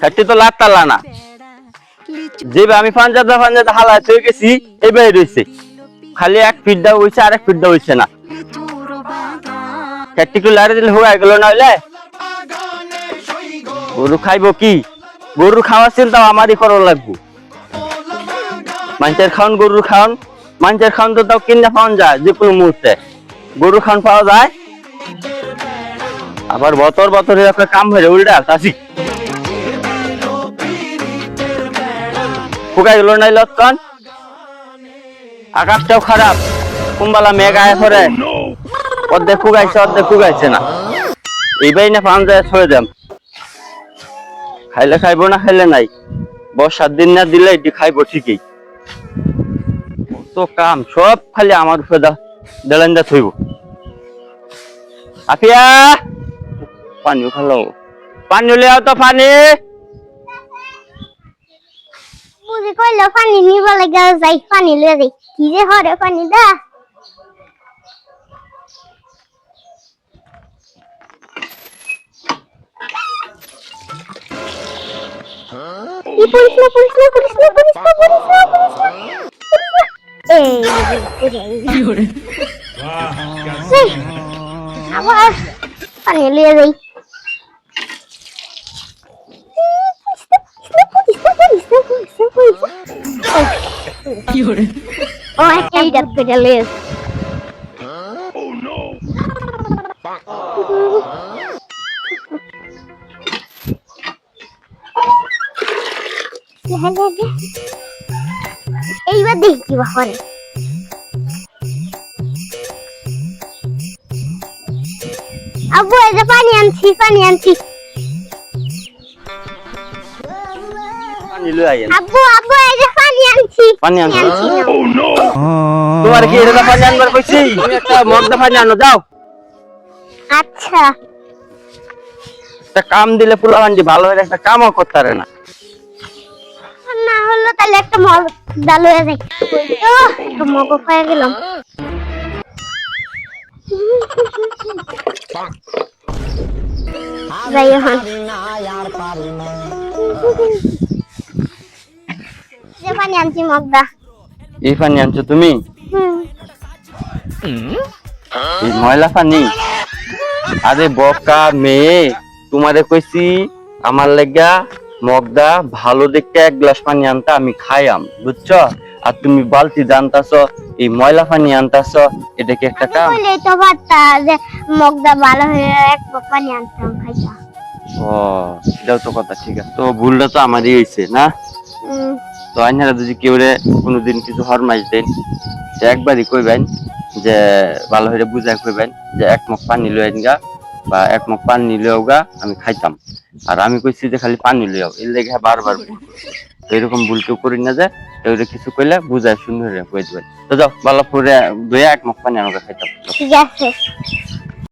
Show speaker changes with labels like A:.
A: খাটি তো লাত তালা না যেভাবে আমি পাঞ্জাব পাঞ্জাব হালাত হয়ে গেছি এইভাবে রয়েছে খালি এক ফিট দেওয়া হয়েছে আর এক ফিট দেওয়া হয়েছে না খাটি একটু লাড়ে দিলে হয়ে গেল নইলে? গরু খাইবো কি? গরু খাওয়ার চিন্তা আমারই করা লাগবো। মানুষের খাওয়ান গরুর খাওয়ান মানুষের খাওয়ান তো তাও কিনে পাওয়া যায় যে কোনো মুহূর্তে। গরু খাওয়ান পাওয়া যায়। আবার বতর বতরে একটা কাম হয়ে যায় উল্টা চাষি ফুকাই গেল নাই লক্ষণ আকাশটাও খারাপ, কুম্বালা মেঘ আয় পরে অর্ধেক ফুগাইছে অর্ধেক ফুগাইছে না। না পান যায় ছড়ে দেম। খাইলে খাইবো না, খাইলে নাই। বর্ষার দিন না দিলে এটি খাইবো ঠিকই। তো কাম, সব খালি আমার উপরে দেলেন দা থইব। আফিয়া! পানি খালো পানি লিয়াও তো পানি
B: বুঝি কইলো পানি নিব লাগে যাই পানি লয়ে যাই কি যে হরে পানি দা ই পুলিশ না পুলিশ না পুলিশ না পুলিশ না পুলিশ না পুলিশ না এই এই আবার পানি লয়ে যাই ও একটা ইডাত করে লয়ে এইবার দেখি কি করে আব্বু এই যে পানি আনছি পানি আনছি আব্বু আব্বু এই যে আনছি?
A: পানি আনছো?
B: নাও।
A: তোমার কি এটা পানি আনবার কইছি? তুমি একটা পানি আনো যাও।
B: আচ্ছা।
A: একটা কাম দিলে পুরো আন্টি ভালো হয়ে একটা কামও করতে পারে না।
B: না হলো তাহলে একটা মগ ডাল হয়ে যায়। ও একটা মগ হয়ে গেলাম যাই এখন পানি আনছি মগদা।
A: এই পানি আনছো তুমি? এই ময়লা পানি। আরে বকা মেয়ে তোমারে কইছি আমার লেগা মগদা ভালো দেখতে এক গ্লাস পানি আনতা আমি খাইয়াম বুঝছ? আর তুমি বালতি জানতাছ এই ময়লা পানি আনতাছ এটা কি একটা কাম?
B: বলে তো পারতা যে মগদা ভালো হয়ে এক পানি আনতাম খাইতা
A: ও এটাও তো কথা ঠিক আছে। তো ভুলটা তো আমারই হয়েছে না? আইনারা যদি কেউ কোনোদিন কিছু হরমাইশ দেন, তো একবারই কইবেন যে ভালো হয়ে বুঝাই কইবেন যে এক মুখ পানি লই গা বা এক মুখ পানি লইও গা, আমি খাইতাম। আর আমি কইছি যে খালি পানি লইও এর লেগে বারবার করছি। তো এরকম ভুল কেউ করি না যে রে কিছু কইলে বুঝাই সুন্দর কই দিবেন। তো যাও, ভালো করে দুই এক মুখ পানি আমাকে খাইতাম।